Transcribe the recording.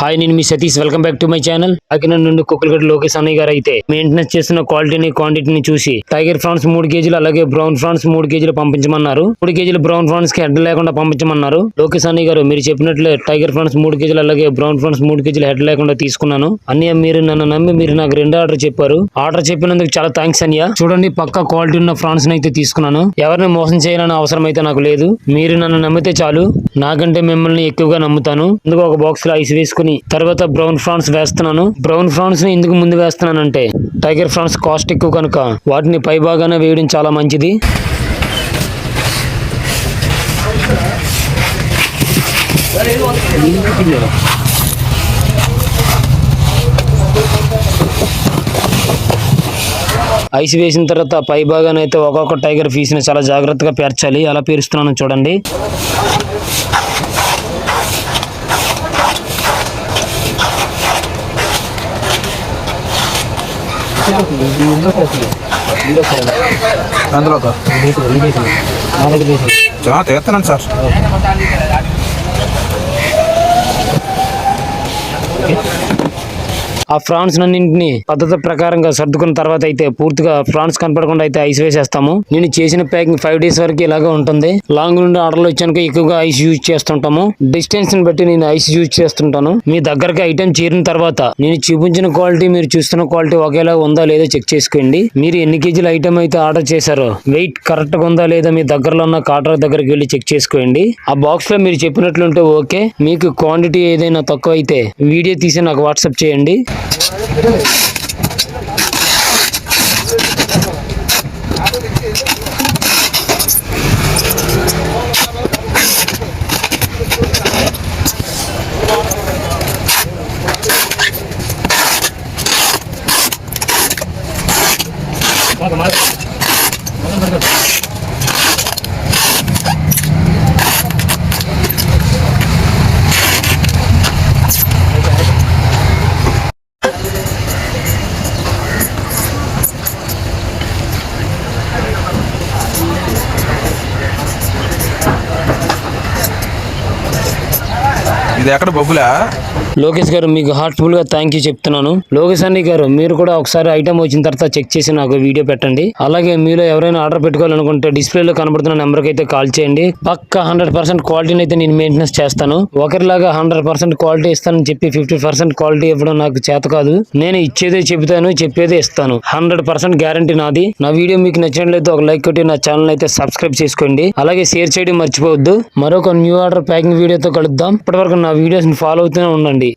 Hi నేను మీ Satish. Welcome back to my channel. Kakinada నుండి కుక్కలగడ్డ లోకేష్ అన్నయ్య గారు అయితే మెయింటెనెన్స్ చేస్తున్న క్వాలిటీని క్వాంటిటీని చూసి టైగర్ ఫ్రాన్స్ మూడు కేజీలు అలాగే బ్రౌన్ ఫ్రాన్స్ మూడు కేజీలు పంపించమన్నారు. మూడు కేజీలు బ్రౌన్ ఫ్రాన్స్కి హెడ్ లేకుండా పంపించమన్నారు. లోకేష్ అన్నయ్య గారు మీరు చెప్పినట్లే టైగర్ ఫ్రాన్స్ మూడు కేజీలు అలాగే బ్రౌన్ ఫ్రాన్స్ మూడు కేజీలు హెడ్ లేకుండా తీసుకున్నాను. అన్నయ్య మీరు నన్ను నమ్మి మీరు నాకు రెండు ఆర్డర్ చెప్పారు. ఆర్డర్ చెప్పినందుకు చాలా థ్యాంక్స్ అన్నయ్య. చూడండి పక్క క్వాలిటీ ఉన్న ఫ్రాన్స్ అయితే తీసుకున్నాను. ఎవరిని మోసం చేయాలని అవసరం అయితే నాకు లేదు. మీరు నన్ను నమ్మితే చాలు. నాకంటే మిమ్మల్ని ఎక్కువగా నమ్ముతాను. ఇందుకు ఒక బాక్స్లో ఐస్ వేసుకుని తర్వాత బ్రౌన్ ఫ్రాన్స్ వేస్తున్నాను. బ్రౌన్ ఫ్రాన్స్ని ఎందుకు ముందు వేస్తున్నానంటే టైగర్ ఫ్రాన్స్ కాస్ట్ ఎక్కువ కనుక వాటిని పైభాగానే వేయడం చాలా మంచిది. ఐస్ వేసిన తర్వాత పై అయితే ఒక్కొక్క టైగర్ ఫీస్ని చాలా జాగ్రత్తగా పేర్చాలి. అలా పేరుస్తున్నాను చూడండి. అందులో ఒక. ఆ, తీస్తున్నాను సార్ ఆ ఫ్రాన్స్ అన్నింటిని పద్ధతి ప్రకారంగా సర్దుకున్న తర్వాత అయితే పూర్తిగా ఫ్రాన్స్ కనపడకుండా అయితే ఐస్ వేసేస్తాము. నేను చేసిన ప్యాకింగ్ ఫైవ్ డేస్ వరకు ఇలాగే ఉంటుంది. లాంగ్ నుండి ఆర్డర్లు వచ్చాక ఎక్కువగా ఐస్ యూజ్ చేస్తుంటాము. డిస్టెన్స్ని బట్టి నేను ఐస్ యూజ్ చేస్తుంటాను. మీ దగ్గరకి ఐటెం చేరిన తర్వాత నేను చూపించిన క్వాలిటీ మీరు చూస్తున్న క్వాలిటీ ఒకేలా ఉందా లేదో చెక్ చేసుకోండి. మీరు ఎన్ని కేజీల ఐటెం అయితే ఆర్డర్ చేశారో వెయిట్ కరెక్ట్గా ఉందా లేదా మీ దగ్గరలో ఉన్న కాటర్ దగ్గరికి వెళ్ళి చెక్ చేసుకోండి. ఆ బాక్స్లో మీరు చెప్పినట్లుంటే ఓకే. మీకు క్వాంటిటీ ఏదైనా తక్కువ అయితే వీడియో తీసి నాకు వాట్సాప్ చేయండి. Come. ఇది ఎక్కడ బొబ్బులా? లోకేష్ గారు మీకు హార్ట్ఫుల్గా థ్యాంక్ యూ చెప్తున్నాను. లోకేష్ అన్ని గారు మీరు కూడా ఒకసారి ఐటమ్ వచ్చిన తర్వాత చెక్ చేసి నాకు వీడియో పెట్టండి. అలాగే మీలో ఎవరైనా ఆర్డర్ పెట్టుకోవాలనుకుంటే డిస్ప్లేలో కనబడుతున్న నెంబర్కి అయితే కాల్ చేయండి. పక్క హండ్రెడ్ పర్సెంట్ క్వాలిటీని అయితే నేను మెయింటెనెన్స్ చేస్తాను. ఒకరిలాగా హండ్రెడ్ పర్సెంట్ క్వాలిటీ ఇస్తానని చెప్పి ఫిఫ్టీ పర్సెంట్ క్వాలిటీ ఇవ్వడం నాకు చేత కాదు. నేను ఇచ్చేదే చెబుతాను చెప్పేదే ఇస్తాను. హండ్రెడ్ పర్సెంట్ గ్యారంటీ నాది. నా వీడియో మీకు నచ్చినట్లయితే ఒక లైక్ కొట్టి నా ఛానల్ అయితే సబ్స్క్రైబ్ చేసుకోండి. అలాగే షేర్ చేయడం మర్చిపోవద్దు. మరొక న్యూ ఆర్డర్ ప్యాకింగ్ వీడియోతో కలుద్దాం. ఇప్పటివరకు నా వీడియోస్ని ఫాలో అవుతూనే ఉండండి.